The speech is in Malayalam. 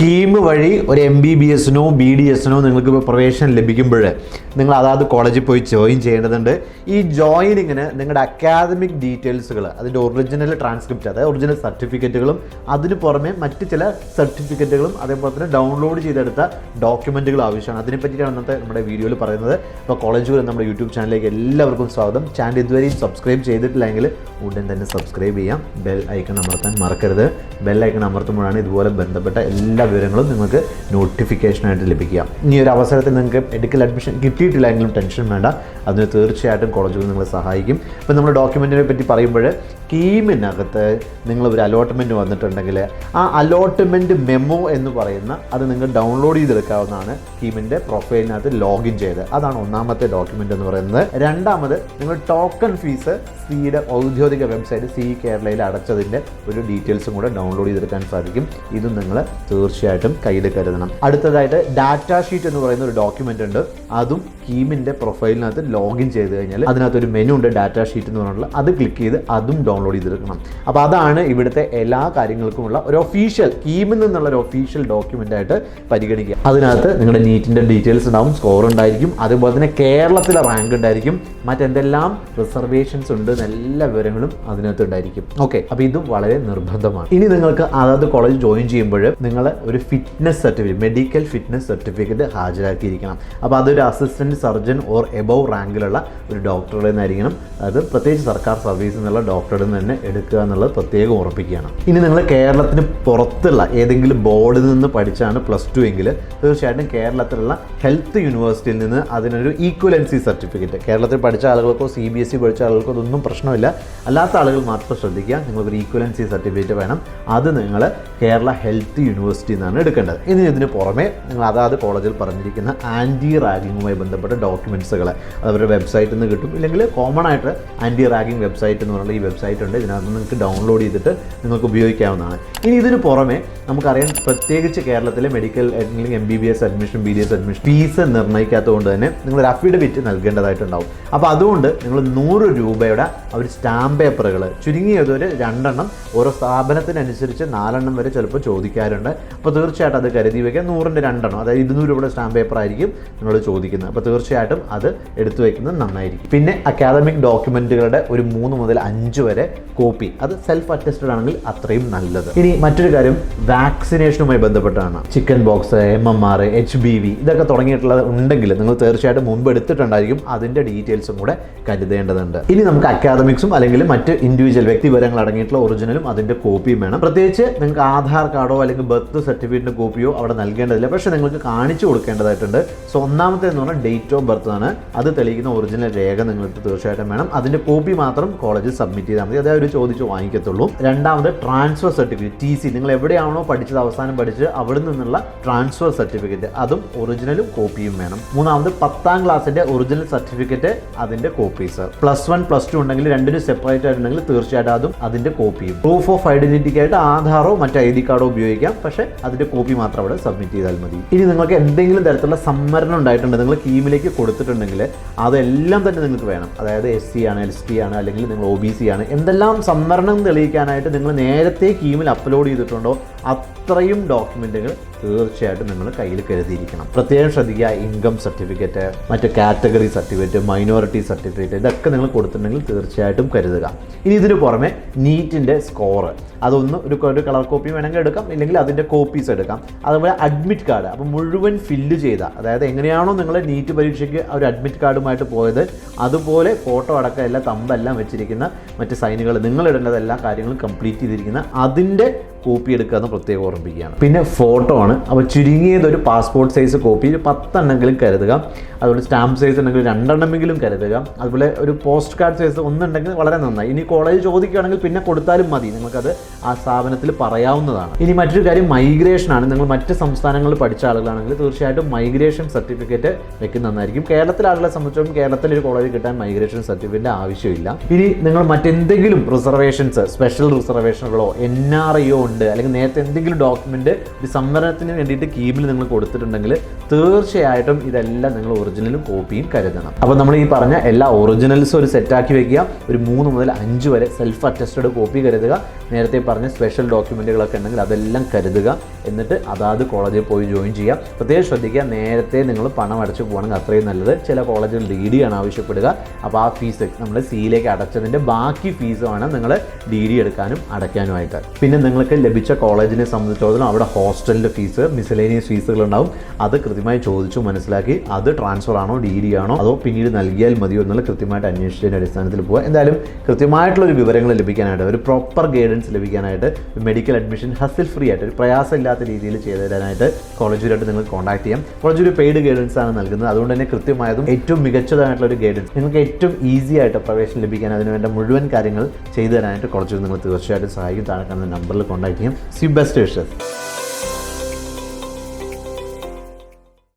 കീം വഴി ഒരു എം ബി ബി എസിനോ ബി ഡി എസിനോ നിങ്ങൾക്ക് പ്രവേശനം ലഭിക്കുമ്പോൾ നിങ്ങൾ അതാത് കോളേജിൽ പോയി ജോയിൻ ചെയ്യേണ്ടതുണ്ട്. ഈ ജോയിനിങ്ങിന് നിങ്ങളുടെ അക്കാദമിക് ഡീറ്റെയിൽസുകൾ അതിന്റെ ഒറിജിനൽ ട്രാൻസ്ക്രിപ്റ്റ് അതായത് ഒറിജിനൽ സർട്ടിഫിക്കറ്റുകളും അതിന് പുറമെ മറ്റ് ചില സർട്ടിഫിക്കറ്റുകളും അതേപോലെ തന്നെ ഡൗൺലോഡ് ചെയ്തെടുത്ത ഡോക്യുമെന്റുകൾ ആവശ്യമാണ്. അതിനെ പറ്റിയിട്ടാണ് ഇന്നത്തെ നമ്മുടെ വീഡിയോയിൽ പറയുന്നത്. അപ്പോൾ കോളേജുകൾ നമ്മുടെ യൂട്യൂബ് ചാനലിലേക്ക് എല്ലാവർക്കും സ്വാഗതം. ചാനൽ ഇതുവരെയും സബ്സ്ക്രൈബ് ചെയ്തിട്ടില്ലെങ്കിൽ ഉടൻ തന്നെ സബ്സ്ക്രൈബ് ചെയ്യാം. ബെൽ ഐക്കൺ അമർത്താൻ മറക്കരുത്. ബെൽ ഐക്കൺ അമർത്തുമ്പോഴാണ് ഇതുപോലെ ബന്ധപ്പെട്ട എല്ലാ വിവരങ്ങളും നിങ്ങൾക്ക് നോട്ടിഫിക്കേഷനായിട്ട് ലഭിക്കുക ഇനി ഒരു അവസരത്തിൽ നിങ്ങൾക്ക് മെഡിക്കൽ അഡ്മിഷൻ കിട്ടിയിട്ടില്ലെങ്കിലും ടെൻഷൻ വേണ്ട. അതിന് തീർച്ചയായിട്ടും കോളേജുകൾ നിങ്ങളെ സഹായിക്കും. ഇപ്പം നമ്മൾ ഡോക്യുമെന്റിനെ പറ്റി പറയുമ്പോൾ കീമിനകത്ത് നിങ്ങൾ ഒരു അലോട്ട്മെന്റ് വന്നിട്ടുണ്ടെങ്കിൽ ആ അലോട്ട്മെന്റ് മെമ്മോ എന്ന് പറയുന്ന അത് നിങ്ങൾ ഡൗൺലോഡ് ചെയ്തെടുക്കാവുന്നതാണ് സ്കീമിന്റെ പ്രൊഫൈലിനകത്ത് ലോഗിൻ ചെയ്ത്. അതാണ് ഒന്നാമത്തെ ഡോക്യുമെന്റ് എന്ന് പറയുന്നത്. രണ്ടാമത് നിങ്ങൾ ടോക്കൺ ഫീസ് സിയുടെ ഔദ്യോഗിക വെബ്സൈറ്റ് സി കേരളയിൽ അടച്ചതിന്റെ ഒരു ഡീറ്റെയിൽസും കൂടെ ഡൗൺലോഡ് ചെയ്തെടുക്കാൻ സാധിക്കും. ഇതും നിങ്ങൾ തീർച്ചയായിട്ടും കയ്യിൽ കരുതണം. അടുത്തതായിട്ട് ഡാറ്റ ഷീറ്റ് എന്ന് പറയുന്ന ഒരു ഡോക്യുമെന്റ് ഉണ്ട്. അതും സ്കീമിന്റെ പ്രൊഫൈലിനകത്ത് ലോഗിൻ ചെയ്ത് കഴിഞ്ഞാൽ അതിനകത്ത് ഒരു മെനു ഉണ്ട് ഡാറ്റ ഷീറ്റ് എന്ന് പറഞ്ഞിട്ടുള്ള. അത് ക്ലിക്ക് ചെയ്ത് അതും ഡൗൺലോഡ് ചെയ്തെടുക്കണം. അപ്പോൾ അതാണ് ഇവിടുത്തെ എല്ലാ കാര്യങ്ങൾക്കുമുള്ള ഒരു ഒഫീഷ്യൽ കീമിൽ നിന്നുള്ള ഒരു ഒഫീഷ്യൽ ഡോക്യുമെന്റ് ആയിട്ട് പരിഗണിക്കുക. അതിനകത്ത് നിങ്ങളുടെ നീറ്റിന്റെ ഡീറ്റെയിൽസ് ഉണ്ടാവും സ്കോർ ഉണ്ടായിരിക്കും അതുപോലെ തന്നെ കേരളത്തിലെ റാങ്ക് ഉണ്ടായിരിക്കും മറ്റെന്തെല്ലാം റിസർവേഷൻസ് ഉണ്ട് എല്ലാ വിവരങ്ങളും അതിനകത്ത് ഉണ്ടായിരിക്കും. ഓക്കെ അപ്പോൾ ഇതും വളരെ നിർബന്ധമാണ്. ഇനി നിങ്ങൾക്ക് അതാത് കോളേജ് ജോയിൻ ചെയ്യുമ്പോൾ നിങ്ങൾ ഒരു fitness certificate medical fitness certificate ഹാജരാക്കിയിരിക്കണം. അപ്പോൾ അതൊരു അസിസ്റ്റന്റ് സർജൻ ഓർ എബവ് റാങ്കിലുള്ള ഒരു ഡോക്ടറുടെ നിന്നായിരിക്കണം. അത് പ്രത്യേകിച്ച് സർക്കാർ സർവീസിൽ നിന്നുള്ള ഡോക്ടറുടെ നിന്ന് തന്നെ എടുക്കുക എന്നുള്ളത് പ്രത്യേകം ഉറപ്പിക്കുകയാണ്. ഇനി നിങ്ങൾ കേരളത്തിന് പുറത്തുള്ള ഏതെങ്കിലും ബോർഡിൽ നിന്ന് പഠിച്ചാണ് പ്ലസ് ടു എങ്കിൽ തീർച്ചയായിട്ടും കേരളത്തിലുള്ള ഹെൽത്ത് യൂണിവേഴ്സിറ്റിയിൽ നിന്ന് അതിനൊരു ഈക്വലൻസി സർട്ടിഫിക്കറ്റ് കേരളത്തിൽ പഠിച്ച ആളുകൾക്കോ സി ബി എസ് ഇ പഠിച്ച ആളുകൾക്കോ അതൊന്നും പ്രശ്നമില്ല. അല്ലാത്ത ആളുകൾ മാത്രം ശ്രദ്ധിക്കുക. നിങ്ങൾക്കൊരു ഈക്വലൻസി സർട്ടിഫിക്കറ്റ് വേണം. അത് നിങ്ങൾ കേരള ഹെൽത്ത് യൂണിവേഴ്സിറ്റിയിൽ നിന്നാണ് എടുക്കേണ്ടത്. ഇനി ഇതിന് പുറമെ നിങ്ങൾ അതാത് കോളേജിൽ പറഞ്ഞിരിക്കുന്ന ആന്റി റാഗിങ്ങുമായി ബന്ധപ്പെട്ട ഡോക്യുമെന്റ്സുകൾ അത് അവരുടെ വെബ്സൈറ്റിൽ നിന്ന് കിട്ടും. ഇല്ലെങ്കിൽ കോമൺ ആയിട്ട് ആന്റി റാഗിങ് വെബ്സൈറ്റ് എന്ന് പറഞ്ഞാൽ ഈ വെബ്സൈറ്റ് ഉണ്ട് ഇതിനകത്ത് നിങ്ങൾക്ക് ഡൗൺലോഡ് ചെയ്തിട്ട് നിങ്ങൾക്ക് ഉപയോഗിക്കാവുന്നതാണ്. ഇനി ഇതിന് പുറമെ നമുക്കറിയാം പ്രത്യേകിച്ച് കേരളത്തിലെ മെഡിക്കൽ അല്ലെങ്കിൽ M B B S admission B D S admission fees നിർണയിക്കാത്തതുകൊണ്ട് തന്നെ നിങ്ങൾ ഒരു അഫിഡവിറ്റ് നൽകേണ്ടതായിട്ടുണ്ടാവും. അപ്പോൾ അതുകൊണ്ട് നിങ്ങൾ നൂറ് രൂപയുടെ ഒരു സ്റ്റാമ്പ് പേപ്പറുകൾ ചുരുങ്ങിയത് ഒരു രണ്ടെണ്ണം ഓരോ സ്ഥാപനത്തിനനുസരിച്ച് നാലെണ്ണം വരെ ചിലപ്പോൾ ചോദിക്കാറുണ്ട്. അപ്പോൾ തീർച്ചയായിട്ടും അത് കരുതി വയ്ക്കുക നൂറിന്റെ രണ്ടെണ്ണം അതായത് ഇരുന്നൂറ് രൂപയുടെ സ്റ്റാമ്പ് പേപ്പർ ആയിരിക്കും നിങ്ങൾ ചോദിക്കുന്നത്. അപ്പോൾ തീർച്ചയായിട്ടും അത് എടുത്തു വയ്ക്കുന്നത് നന്നായിരിക്കും. പിന്നെ അക്കാദമിക് ഡോക്യുമെന്റുകളുടെ ഒരു മൂന്ന് മുതൽ അഞ്ച് വരെ കോപ്പി. അത് സെൽഫ് അറ്റസ്റ്റഡ് ആണെങ്കിൽ അത്രയും നല്ലത്. ഇനി മറ്റൊരു കാര്യം വാക്സിനേഷനുമായി ബന്ധപ്പെട്ടാണ്. Chicken pox M M R H B V ഇതൊക്കെ തുടങ്ങിയിട്ടുള്ളത് ഉണ്ടെങ്കിൽ നിങ്ങൾ തീർച്ചയായിട്ടും മുമ്പ് എടുത്തിട്ടുണ്ടായിരിക്കും. അതിന്റെ ഡീറ്റെയിൽസും കൂടെ കരുതേണ്ടതുണ്ട്. ഇനി നമുക്ക് അക്കാദമിക്സും അല്ലെങ്കിൽ മറ്റ് ഇൻഡിവിജ്വൽ വ്യക്തിവിവരങ്ങൾ അടങ്ങിയിട്ടുള്ള ഒറിജിനലും അതിന്റെ കോപ്പിയും വേണം. പ്രത്യേകിച്ച് നിങ്ങൾക്ക് ആധാർ കാർഡോ അല്ലെങ്കിൽ ബർത്ത് സർട്ടിഫിക്കറ്റിന്റെ കോപ്പിയോ അവിടെ നൽകേണ്ടതില്ല. പക്ഷേ നിങ്ങൾക്ക് കാണിച്ചു കൊടുക്കേണ്ടതായിട്ടുണ്ട്. സോ ഒന്നാമത്തെ എന്ന് പറഞ്ഞാൽ ഡേറ്റ് ഓഫ് ബർത്ത് ആണ്. അത് തെളിയിക്കുന്ന ഒറിജിനൽ രേഖ നിങ്ങൾക്ക് തീർച്ചയായിട്ടും വേണം. അതിന്റെ കോപ്പി മാത്രം കോളേജിൽ സബ്മിറ്റ് ചെയ്താൽ മതി. അതേ അവർ ചോദിച്ച് വാങ്ങിക്കത്തുള്ളൂ. രണ്ടാമത് ട്രാൻസ്ഫർ സർട്ടിഫിക്കറ്റ് ടി സി നിങ്ങൾ എവിടെയാണോ പഠിച്ചത് അവസാനം പഠിച്ച് അവിടെ നിന്നുള്ള ട്രാൻസ്ഫർ സർട്ടിഫിക്കറ്റ് അതും ഒറിജിനലും കോപ്പിയും വേണം. മൂന്നാമത് പത്താം ക്ലാസ്സിന്റെ ഒറിജിനൽ സർട്ടിഫിക്കറ്റ് അതിന്റെ copies plus one plus two ഉണ്ടെങ്കിൽ രണ്ടിനും സെപ്പറേറ്റ് ആയിട്ടുണ്ടെങ്കിൽ തീർച്ചയായിട്ടും അതും അതിന്റെ കോപ്പിയും പ്രൂഫ് ഓഫ് ഐഡന്റിറ്റി ആയിട്ട് ആധാറോ മറ്റ് ഐ ഡി കാർഡോ ഉപയോഗിക്കാം. പക്ഷേ അതിന്റെ കോപ്പി മാത്രം അവിടെ സബ്മിറ്റ് ചെയ്താൽ മതി. ഇനി നിങ്ങൾക്ക് എന്തെങ്കിലും തരത്തിലുള്ള സംവരണം ഉണ്ടായിട്ടുണ്ട് നിങ്ങൾ കീമിലേക്ക് കൊടുത്തിട്ടുണ്ടെങ്കിൽ അതെല്ലാം തന്നെ നിങ്ങൾക്ക് വേണം. അതായത് എസ് സി ആണ് എൽ സി ആണ് അല്ലെങ്കിൽ നിങ്ങൾ ഒ ബി സി ആണ് എന്തെല്ലാം സംവരണം തെളിയിക്കാനായിട്ട് നിങ്ങൾ നേരത്തെ കീമിൽ അപ്ലോഡ് ചെയ്തിട്ടുണ്ടോ അത്രയും ഡോക്യുമെന്റുകൾ തീർച്ചയായിട്ടും നിങ്ങൾ കയ്യിൽ കരുതിയിരിക്കണം. പ്രത്യേകം ശ്രദ്ധിക്കുക ഇൻകം സർട്ടിഫിക്കറ്റ് മറ്റ് കാറ്റഗറി സർട്ടിഫിക്കറ്റ് മൈനോറിറ്റി സർട്ടിഫിക്കറ്റ് ഇതൊക്കെ നിങ്ങൾ കൊടുത്തിട്ടുണ്ടെങ്കിൽ തീർച്ചയായിട്ടും കരുതുക. ഇനി ഇതിന് പുറമെ നീറ്റിന്റെ സ്കോറ്. അതൊന്ന് ഒരു ഒരു കളർ കോപ്പി വേണമെങ്കിൽ എടുക്കാം. ഇല്ലെങ്കിൽ അതിന്റെ കോപ്പീസ് എടുക്കാം. അതുപോലെ അഡ്മിറ്റ് കാർഡ് അപ്പോൾ മുഴുവൻ ഫില്ല് ചെയ്ത അതായത് എങ്ങനെയാണോ നിങ്ങൾ നീറ്റ് പരീക്ഷയ്ക്ക് ഒരു അഡ്മിറ്റ് കാർഡുമായിട്ട് പോയത് അതുപോലെ ഫോട്ടോ അടക്കം എല്ലാം തമ്പെല്ലാം വെച്ചിരിക്കുന്ന മറ്റ് സൈനുകൾ നിങ്ങൾ ഇടേണ്ടത് എല്ലാ കാര്യങ്ങളും കംപ്ലീറ്റ് ചെയ്തിരിക്കുന്ന അതിന്റെ കോപ്പി എടുക്കുക എന്ന് പ്രത്യേകം ഓർമ്മിപ്പിക്കുകയാണ്. പിന്നെ ഫോട്ടോ ആണ്. അപ്പോൾ ചുരുങ്ങിയത് ഒരു പാസ്പോർട്ട് സൈസ് കോപ്പി ഒരു പത്തെണ്ണെങ്കിലും കരുതുക. അതുപോലെ സ്റ്റാമ്പ് സൈസ് ഉണ്ടെങ്കിൽ രണ്ടെണ്ണമെങ്കിലും കരുതുക. അതുപോലെ ഒരു പോസ്റ്റ് കാർഡ് സൈസ് ഒന്നുണ്ടെങ്കിൽ വളരെ നന്നായി. ഇനി കോളേജ് ചോദിക്കുകയാണെങ്കിൽ പിന്നെ കൊടുത്താലും മതി. നിങ്ങൾക്കത് ആ സ്ഥാപനത്തിൽ പറയാവുന്നതാണ്. ഇനി മറ്റൊരു കാര്യം മൈഗ്രേഷൻ ആണ്. നിങ്ങൾ മറ്റ് സംസ്ഥാനങ്ങളിൽ പഠിച്ച ആളുകളാണെങ്കിൽ തീർച്ചയായിട്ടും മൈഗ്രേഷൻ സർട്ടിഫിക്കറ്റ് വെക്കുന്ന നന്നായിരിക്കും. കേരളത്തിലെ ആളുകളെ സംബന്ധിച്ചിടത്തോളം കേരളത്തിൽ ഒരു കോളേജ് കിട്ടാൻ മൈഗ്രേഷൻ സർട്ടിഫിക്കറ്റ് ആവശ്യമില്ല. ഇനി നിങ്ങൾ മറ്റെന്തെങ്കിലും റിസർവേഷൻസ് സ്പെഷ്യൽ റിസർവേഷനുകളോ എൻ ആർ ഐയോ ഉണ്ട് അല്ലെങ്കിൽ നേരത്തെ എന്തെങ്കിലും ഡോക്യുമെന്റ് ഒരു സംവരണത്തിന് വേണ്ടിയിട്ട് കീമിൽ നിങ്ങൾ കൊടുത്തിട്ടുണ്ടെങ്കിൽ തീർച്ചയായിട്ടും ഇതെല്ലാം നിങ്ങൾ ഒറിജിനലും കോപ്പിയും കരുതണം. അപ്പോൾ നമ്മൾ ഈ പറഞ്ഞ എല്ലാ ഒറിജിനൽസും ഒരു സെറ്റാക്കി വെക്കുക. ഒരു മൂന്ന് മുതൽ അഞ്ച് വരെ സെൽഫ് അറ്റസ്റ്റഡ് കോപ്പി കരുതുക. നേരത്തെ പറഞ്ഞ സ്പെഷ്യൽ ഡോക്യുമെന്റുകളൊക്കെ ഉണ്ടെങ്കിൽ അതെല്ലാം കരുതുക. എന്നിട്ട് അതാത് കോളേജിൽ പോയി ജോയിൻ ചെയ്യുക. പ്രത്യേകം ശ്രദ്ധിക്കുക നേരത്തെ നിങ്ങൾ പണം അടച്ചു പോകണമെങ്കിൽ അത്രയും നല്ലത്. ചില കോളേജിൽ ഡി ഡി ആണ് ആവശ്യപ്പെടുക. അപ്പോൾ ആ ഫീസ് നമ്മൾ സിയിലേക്ക് അടച്ചതിന്റെ ബാക്കി ഫീസ് വേണം നിങ്ങൾ ഡി ഡി എടുക്കാനും അടയ്ക്കാനുമായിട്ട്. പിന്നെ നിങ്ങൾക്ക് ലഭിച്ച കോളേജിനെ സംബന്ധിച്ചിടത്തോളം അവിടെ ഹോസ്റ്റലിന്റെ ഫീസ് മിസലേനിയസ് ഫീസുകൾ ഉണ്ടാവും. അത് കൃത്യമായി ചോദിച്ചു മനസ്സിലാക്കി അത് ട്രാൻസ്ഫർ ആണോ ഡി ഡി ആണോ അതോ പിന്നീട് നൽകിയാൽ മതിയോ എന്നുള്ള കൃത്യമായിട്ട് അന്വേഷിച്ചതിന്റെ അടിസ്ഥാനത്തിൽ പോവുക. എന്തായാലും കൃത്യമായിട്ടുള്ള ഒരു വിവരങ്ങൾ ലഭിക്കാനായിട്ട് ഒരു പ്രോപ്പർ ഗൈഡൻസ് ലഭിക്കാനായിട്ട് മെഡിക്കൽ അഡ്മിഷൻ ഹസിൽ ഫ്രീ ആയിട്ട് ഒരു പ്രയാസമില്ലാത്ത രീതിയിൽ ചെയ്തു തരാനായിട്ട് കോളേജിലായിട്ട് നിങ്ങൾ കോൺടാക്ട് ചെയ്യാം. കോളേജ് ഒരു പെയ്ഡ് ഗൈഡൻസ് ആണ് നൽകുന്നത്. അതുകൊണ്ട് തന്നെ കൃത്യമായതും ഏറ്റവും മികച്ചതായിട്ടുള്ള ഒരു ഗൈഡൻസ് നിങ്ങൾക്ക് ഏറ്റവും ഈസി ആയിട്ട് പ്രവേശനം ലഭിക്കാൻ അതിന് വേണ്ട മുഴുവൻ കാര്യങ്ങൾ ചെയ്തു തരാനായിട്ട് കോളേജിൽ നിങ്ങൾ തീർച്ചയായിട്ടും സഹായിക്കും. താഴെ കാണുന്ന നമ്പറിൽ കോൺടാക്ട് ചെയ്യാം. C best wishes